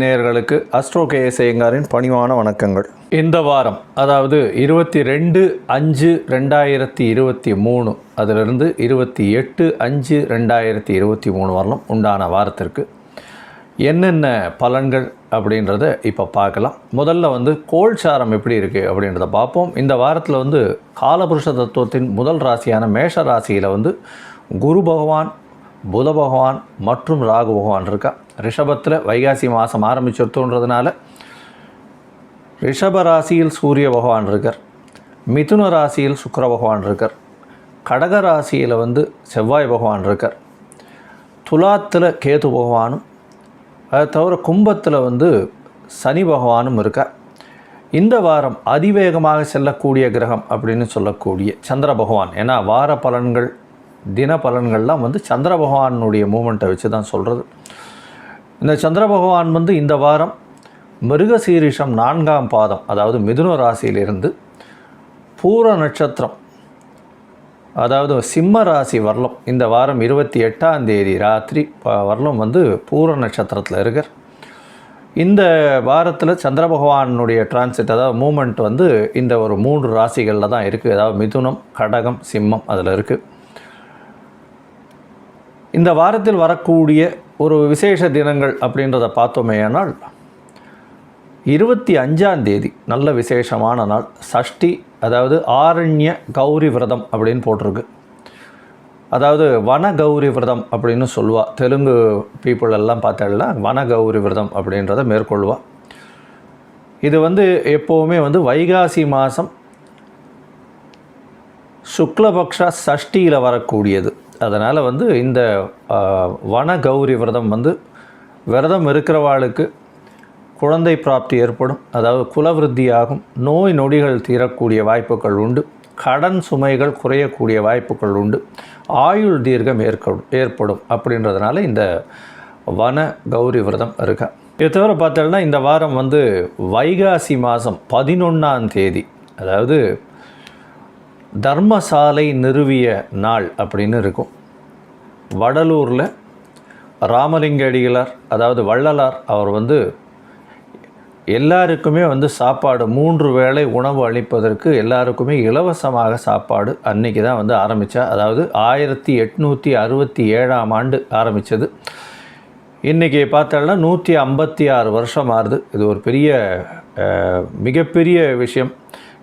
நேயர்களுக்கு astro K ஐயங்காரின் பணிவான வணக்கங்கள். இந்த வாரம் அதாவது இருபத்தி ரெண்டு அஞ்சு ரெண்டாயிரத்தி இருபத்தி மூணு அதிலிருந்து இருபத்தி எட்டு அஞ்சு ரெண்டாயிரத்தி இருபத்தி மூணு வரலாம் உண்டான வாரத்திற்கு என்னென்ன பலன்கள் அப்படின்றத இப்போ பார்க்கலாம். முதல்ல வந்து கோல்சாரம் எப்படி இருக்குது அப்படின்றத பார்ப்போம். இந்த வாரத்தில் வந்து காலபுருஷ தத்துவத்தின் முதல் ராசியான மேஷ ராசியில் வந்து குரு பகவான் புத பகவான் மற்றும் ராகு பகவான் இருக்கா. ரிஷபத்தில் வைகாசி மாதம் ஆரம்பிச்சிருத்தோன்றதுனால ரிஷப ராசியில் சூரிய பகவான் இருக்கார். மிதுன ராசியில் சுக்கர பகவான் இருக்கார். கடக ராசியில் வந்து செவ்வாய் பகவான் இருக்கார். துலாத்தில் கேது பகவானும் அதை தவிர கும்பத்தில் வந்து சனி பகவானும் இருக்கார் இந்த வாரம் அதிவேகமாக செல்லக்கூடிய கிரகம் அப்படின்னு சொல்லக்கூடிய சந்திர பகவான். ஏன்னா வார பலன்கள் தின பலன்கள்லாம் வந்து சந்திர பகவானுடைய மூமெண்ட்டை வச்சு தான் சொல்கிறது இந்த சந்திர பகவான் வந்து இந்த வாரம் மிருகசீரிஷம் நான்காம் பாதம் அதாவது மிதுன ராசியிலிருந்து பூர நட்சத்திரம் அதாவது சிம்ம ராசி வரலம் இந்த வாரம் இருபத்தி எட்டாம் தேதி ராத்திரி ப- வந்து பூர நட்சத்திரத்தில் இருக்கார். இந்த வாரத்தில் சந்திர பகவானுடைய டிரான்சிட் அதாவது மூமெண்ட் வந்து இந்த ஒரு மூன்று ராசிகளில் தான் இருக்குது அதாவது மிதுனம் கடகம் சிம்மம் அதில் இருக்குது இந்த வாரத்தில் வரக்கூடிய ஒரு விசேஷ தினங்கள் அப்படின்றத பார்த்தோமேயானால் இருபத்தி அஞ்சாம் தேதி நல்ல விசேஷமான நாள். சஷ்டி அதாவது ஆரண்ய கௌரி விரதம் அப்படின்னு போட்டிருக்கு. அதாவது வன கௌரி விரதம் அப்படின்னு சொல்லுவா. தெலுங்கு பீப்புள் எல்லாம் பார்த்தால வன கௌரி விரதம் அப்படின்றத மேற்கொள்வா. இது வந்து எப்போவுமே வந்து வைகாசி மாதம் சுக்லபக்ஷ சஷ்டியில் வரக்கூடியது. அதனால் வந்து இந்த வன கௌரி விரதம் வந்து விரதம் இருக்கிறவாளுக்கு குழந்தை பிராப்தி ஏற்படும் அதாவது குலவிருத்தி ஆகும் நோய் நொடிகள் தீரக்கூடிய வாய்ப்புகள் உண்டு கடன் சுமைகள் குறையக்கூடிய வாய்ப்புகள் உண்டு ஆயுள் தீர்க்கம் ஏற்கடும் ஏற்படும் அப்படின்றதுனால இந்த வன கௌரி விரதம் இருக்கா. இது தவிர பார்த்தோம்னா இந்த வாரம் வந்து வைகாசி மாதம் பதினொன்றாம் தேதி அதாவது தர்மசாலை நிறுவிய நாள் அப்படின்னு இருக்கும். வடலூரில் ராமலிங்க அடிகளார் அதாவது வள்ளலார் அவர் வந்து எல்லாருக்குமே வந்து சாப்பாடு மூன்று வேளை உணவு அளிப்பதற்கு எல்லாருக்குமே இலவசமாக சாப்பாடு அன்னைக்கு தான் வந்து ஆரம்பித்தா அதாவது ஆயிரத்தி எட்நூற்றி அறுபத்தி ஏழாம் ஆண்டு ஆரம்பித்தது இன்றைக்கி பார்த்தோம்னா நூற்றி ஐம்பத்தி ஆறு வருஷம் ஆறுது. இது ஒரு பெரிய மிகப்பெரிய விஷயம்.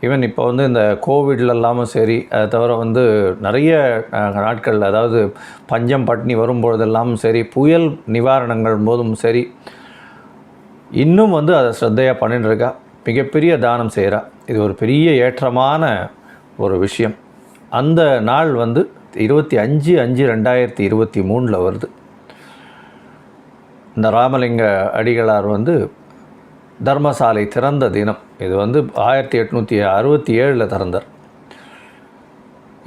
ஈவன் இப்போ வந்து இந்த கோவிட்ல இல்லாமல் சரி அதை தவிர வந்து நிறைய நாட்களில் நாட்கள் அதாவது பஞ்சம் பட்டினி வரும்பொழுதெல்லாம் சரி புயல் நிவாரணங்கள் போதும் சரி இன்னும் வந்து அதை ஸ்ரத்தையாக பண்ணிட்டு இருக்கா? மிகப்பெரிய தானம் செய்கிறா இது ஒரு பெரிய ஏற்றமான ஒரு விஷயம். அந்த நாள் வந்து இருபத்தி அஞ்சு அஞ்சு ரெண்டாயிரத்தி இருபத்தி மூணில் வருது. இந்த ராமலிங்க அடிகளார் வந்து தர்மசாலை திறந்த தினம். இது வந்து ஆயிரத்தி எட்நூற்றி அறுபத்தி ஏழில் திறந்தார்.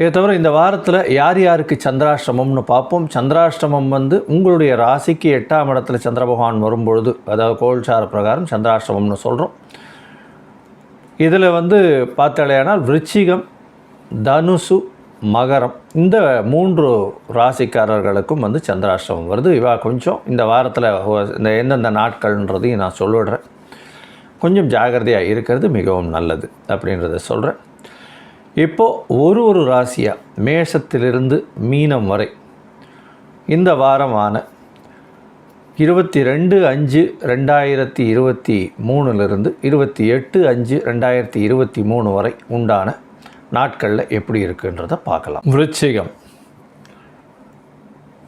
இதை தவிர இந்த வாரத்தில் யார் யாருக்கு சந்திராஷ்டிரமம்னு பார்ப்போம். சந்திராஷ்டமம் வந்து உங்களுடைய ராசிக்கு எட்டாம் இடத்துல சந்திர பகவான் வரும்பொழுது அதாவது கோல்சார பிரகாரம் சந்திராஷ்டமம்னு சொல்கிறோம் இதில் வந்து பார்த்தாலேயானால் விருச்சிகம் தனுசு மகரம் இந்த மூன்று ராசிக்காரர்களுக்கும் வந்து சந்திராஷ்டமம் வருது. இவா கொஞ்சம் இந்த வாரத்தில் இந்த எந்தெந்த நாட்கள்ன்றதையும் நான் சொல்லிடுறேன். கொஞ்சம் ஜாகிரதையாக இருக்கிறது மிகவும் நல்லது அப்படின்றத சொல்கிறேன் இப்போது ஒரு ஒரு ராசியாக மேஷத்திலிருந்து மீனம் வரை? இந்த வாரமான இருபத்தி ரெண்டு அஞ்சு ரெண்டாயிரத்தி இருபத்தி மூணுலேருந்து இருபத்தி எட்டு அஞ்சு ரெண்டாயிரத்தி இருபத்தி மூணு வரை உண்டான நாட்களில் எப்படி இருக்குன்றதை பார்க்கலாம். விருச்சிகம்.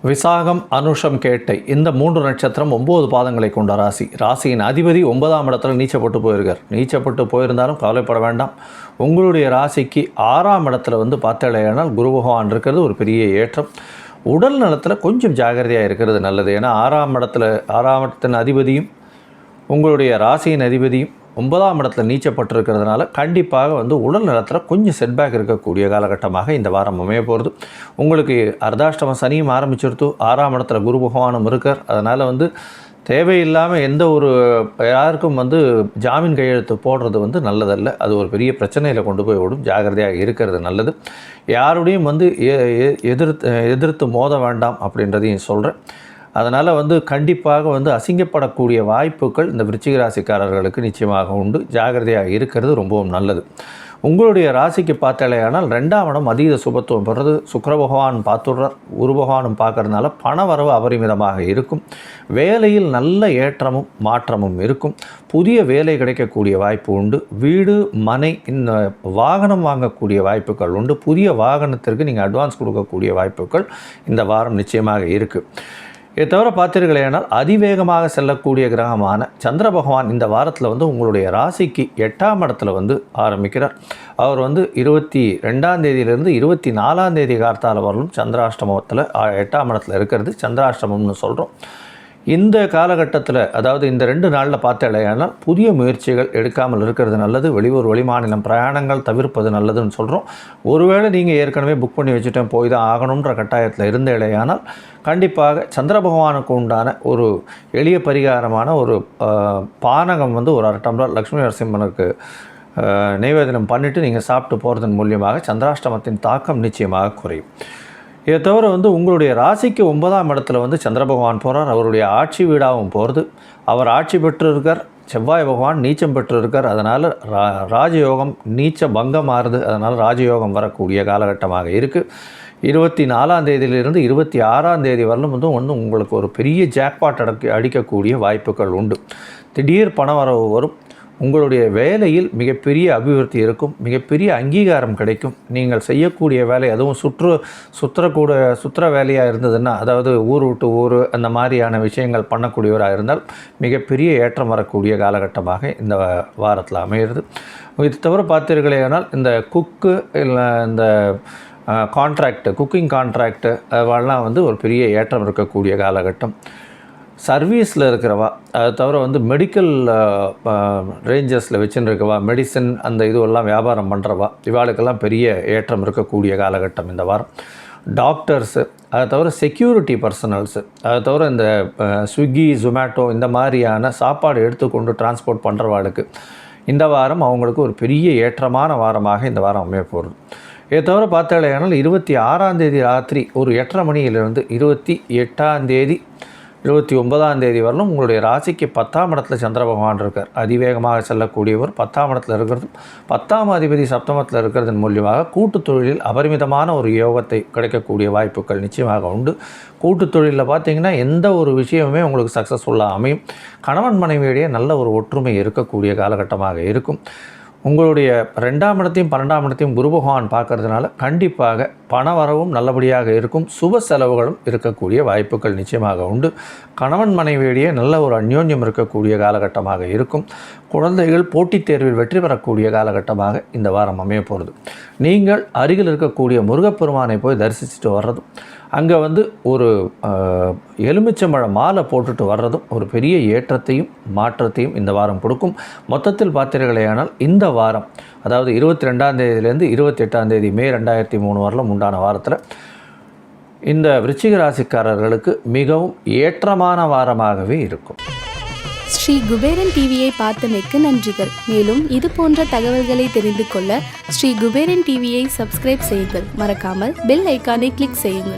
விசாகம் அனுஷம் கேட்டை. இந்த மூன்று நட்சத்திரம் ஒம்பது பாதங்களை கொண்ட ராசி. ராசியின் அதிபதி ஒன்பதாம் இடத்துல நீச்சப்பட்டு போயிருக்கார். நீச்சப்பட்டு போயிருந்தாலும் கவலைப்பட வேண்டாம். உங்களுடைய ராசிக்கு ஆறாம் இடத்துல வந்து பார்த்தாலேயானால் குரு பகவான் இருக்கிறது ஒரு பெரிய ஏற்றம். உடல் நலத்தில் கொஞ்சம் ஜாகிரதையாக இருக்கிறது நல்லது. ஏன்னா ஆறாம் இடத்துல ஆறாம் இடத்தின் அதிபதியும் உங்களுடைய ராசியின் அதிபதியும் ஒன்பதாம் இடத்துல நீச்சப்பட்டிருக்கிறதுனால கண்டிப்பாக வந்து உடல் நலத்தில் கொஞ்சம் செட்பேக் இருக்கக்கூடிய காலகட்டமாக இந்த வாரம் அமைய போகிறது உங்களுக்கு அர்த்தாஷ்டம சனியும் ஆரம்பிச்சிருத்து ஆறாம் இடத்துல குரு பகவானும் இருக்கார். அதனால் வந்து தேவையில்லாமல் எந்த ஒரு யாருக்கும் வந்து ஜாமீன் கையெழுத்து போடுறது வந்து நல்லதல்ல. அது ஒரு பெரிய பிரச்சனையில் கொண்டு போய் விடும் ஜாகிரதையாக இருக்கிறது நல்லது. யாருடையும் வந்து எ- எ- எதிர்த்து எதிர்த்து மோத வேண்டாம் அப்படின்றதையும் சொல்கிறேன் அதனால் வந்து கண்டிப்பாக வந்து அசிங்கப்படக்கூடிய வாய்ப்புகள் இந்த விருச்சிக ராசிக்காரர்களுக்கு நிச்சயமாக உண்டு. ஜாகிரதையாக இருக்கிறது ரொம்பவும் நல்லது. உங்களுடைய ராசிக்கு பார்த்தாலேயானால் ரெண்டாம் இடம் அதீத சுபத்துவம் பெறுறது. சுக்கர பகவான் பார்த்துடுறார் குரு பகவானும் பார்க்கறதுனால பண வரவு அபரிமிதமாக இருக்கும். வேலையில் நல்ல ஏற்றமும் மாற்றமும் இருக்கும். புதிய வேலை கிடைக்கக்கூடிய வாய்ப்பு உண்டு. வீடு மனை இந்த வாகனம் வாங்கக்கூடிய வாய்ப்புகள் உண்டு. புதிய வாகனத்திற்கு நீங்கள் அட்வான்ஸ் கொடுக்கக்கூடிய வாய்ப்புகள் இந்த வாரம் நிச்சயமாக இருக்குது இதை தவிர பார்த்தீர்களேனால் அதிவேகமாக செல்லக்கூடிய கிரகமான சந்திர பகவான் இந்த வாரத்தில் வந்து உங்களுடைய ராசிக்கு எட்டாம் இடத்துல வந்து ஆரம்பிக்கிறார். அவர் வந்து இருபத்தி ரெண்டாம் தேதியிலிருந்து இருபத்தி நாலாம் தேதி கார்த்தால வரலும் சந்திராஷ்டமத்தில் எட்டாம் இடத்துல இருக்கிறது சந்திராஷ்டமம்னு சொல்கிறோம் இந்த காலகட்டத்தில் அதாவது இந்த ரெண்டு நாளில் பார்த்தேனால் புதிய முயற்சிகள் எடுக்காமல் இருக்கிறது நல்லது வெளியூர் வெளிமாநிலம் பிரயாணங்கள் தவிர்ப்பது நல்லதுன்னு சொல்கிறோம் ஒருவேளை நீங்கள் ஏற்கனவே புக் பண்ணி வச்சுட்டேன் போய் தான் ஆகணுன்ற கட்டாயத்தில் இருந்த இடையானால் கண்டிப்பாக சந்திர பகவானுக்கு உண்டான ஒரு எளிய பரிகாரமான ஒரு பானகம் வந்து ஒரு அரை டம்ளர் லக்ஷ்மி நரசிம்மனுக்கு நைவேதனம் பண்ணிவிட்டு நீங்கள் சாப்பிட்டு போகிறதன் மூலியமாக சந்திராஷ்டமத்தின் தாக்கம் நிச்சயமாக குறையும். இதை தவிர வந்து உங்களுடைய ராசிக்கு ஒன்பதாம் இடத்துல வந்து சந்திர பகவான் போகிறார் அவருடைய ஆட்சி வீடாகவும் போகிறது அவர் ஆட்சி பெற்று இருக்கார் செவ்வாய் பகவான் நீச்சம் பெற்று இருக்கார் அதனால் ரா ராஜயோகம் நீச்ச பங்கம் மாறுது அதனால் ராஜயோகம் வரக்கூடிய காலகட்டமாக இருக்குது இருபத்தி நாலாம் தேதியிலிருந்து இருபத்தி ஆறாம் தேதி வரலும் வந்து ஒன்று உங்களுக்கு ஒரு பெரிய ஜாக்பாட் அடக்க அடிக்கக்கூடிய வாய்ப்புகள் உண்டு. திடீர் பண வரவு வரும். உங்களுடைய வேலையில் மிகப்பெரிய அபிவிருத்தி இருக்கும் மிகப்பெரிய அங்கீகாரம் கிடைக்கும். நீங்கள் செய்யக்கூடிய வேலை அதுவும் சுற்று சுற்றக்கூட சுற்றுற வேலையாக இருந்ததுன்னா அதாவது ஊர் விட்டு ஊர் அந்த மாதிரியான விஷயங்கள் பண்ணக்கூடியவராக இருந்தால் மிகப்பெரிய ஏற்றம் வரக்கூடிய காலகட்டமாக இந்த வாரத்தில் அமைகிறது இது தவிர பார்த்தீர்களேனால் இந்த குக்கு இல்லை இந்த கான்ட்ராக்டு குக்கிங் கான்ட்ராக்டு அதெல்லாம் வந்து ஒரு பெரிய ஏற்றம் இருக்கக்கூடிய காலகட்டம். சர்வீஸில் இருக்கிறவா அது தவிர வந்து மெடிக்கல் ரேஞ்சஸில் வச்சுருக்கவா இருக்கவா மெடிசன் அந்த இதுவெல்லாம் வியாபாரம் பண்ணுறவா இவாளுக்கெல்லாம் பெரிய ஏற்றம் இருக்கக்கூடிய காலகட்டம் இந்த வாரம். டாக்டர்ஸு அதை தவிர செக்யூரிட்டி பர்சனல்ஸு அதை தவிர இந்த ஸ்விக்கி ஜொமேட்டோ இந்த மாதிரியான சாப்பாடு எடுத்துக்கொண்டு டிரான்ஸ்போர்ட் பண்ணுறவாளுக்கு இந்த வாரம் அவங்களுக்கு ஒரு பெரிய ஏற்றமான வாரமாக இந்த வாரம் அமைய போகிறது இதை தவிர பார்த்தாலேயானால் இருபத்தி ஆறாம் தேதி ராத்திரி ஒரு எட்டரை மணியிலிருந்து இருபத்தி எட்டாம் தேதி இருபத்தி ஒன்பதாம் தேதி வரலும் உங்களுடைய ராசிக்கு பத்தாம் இடத்துல சந்திர பகவான் இருக்கார். அதிவேகமாக செல்லக்கூடியவர் பத்தாம் இடத்துல இருக்கிறது. பத்தாம் அதிபதி சப்தமத்தில் இருக்கிறதன் மூலியமாக கூட்டுத் தொழிலில் அபரிமிதமான ஒரு யோகத்தை கிடைக்கக்கூடிய வாய்ப்புகள் நிச்சயமாக உண்டு. கூட்டுத் தொழிலில் பார்த்தீங்கன்னா எந்த ஒரு விஷயமுமே உங்களுக்கு சக்ஸஸ்ஃபுல்லாக அமையும். கணவன் மனைவியிடையே நல்ல ஒரு ஒற்றுமை இருக்கக்கூடிய காலகட்டமாக இருக்கும். உங்களுடைய ரெண்டாம் இடத்தையும் பன்னெண்டாம் இடத்தையும் குரு பகவான் பார்க்கறதுனால கண்டிப்பாக பண வரவும் நல்லபடியாக இருக்கும் சுப செலவுகளும் இருக்கக்கூடிய வாய்ப்புகள் நிச்சயமாக உண்டு. கணவன் மனைவியிடையே நல்ல ஒரு அந்யோன்யம் இருக்கக்கூடிய காலகட்டமாக இருக்கும். குழந்தைகள் போட்டித் தேர்வில் வெற்றி பெறக்கூடிய காலகட்டமாக இந்த வாரம் அமைய போகிறது நீங்கள் அருகில் இருக்கக்கூடிய முருகப்பெருமானை போய் தரிசிச்சுட்டு வர்றதும் அங்கே வந்து ஒரு ஆஹ், எலுமிச்சம்பழ மாலை போட்டுட்டு வர்றதும் ஒரு பெரிய ஏற்றத்தையும் மாற்றத்தையும் இந்த வாரம் கொடுக்கும். மொத்தத்தில் பார்த்தீர்களேயானால் இந்த வாரம் அதாவது இருபத்தி ரெண்டாம் தேதியிலேருந்து இருபத்தி எட்டாம் தேதி மே ரெண்டாயிரத்தி மூணு வரலாம் உண்டான வாரத்தில் இந்த விருச்சிக ராசிக்காரர்களுக்கு மிகவும் ஏற்றமான வாரமாகவே இருக்கும். ஸ்ரீ குபேரன் டிவியை பார்த்தமைக்கு நன்றிகள். மேலும் இது போன்ற தகவல்களை தெரிந்து கொள்ள ஸ்ரீ குபேரன் டிவியை சப்ஸ்கிரைப் செய்யுங்கள். மறக்காமல் பெல் ஐக்கானை கிளிக் செய்யுங்கள்.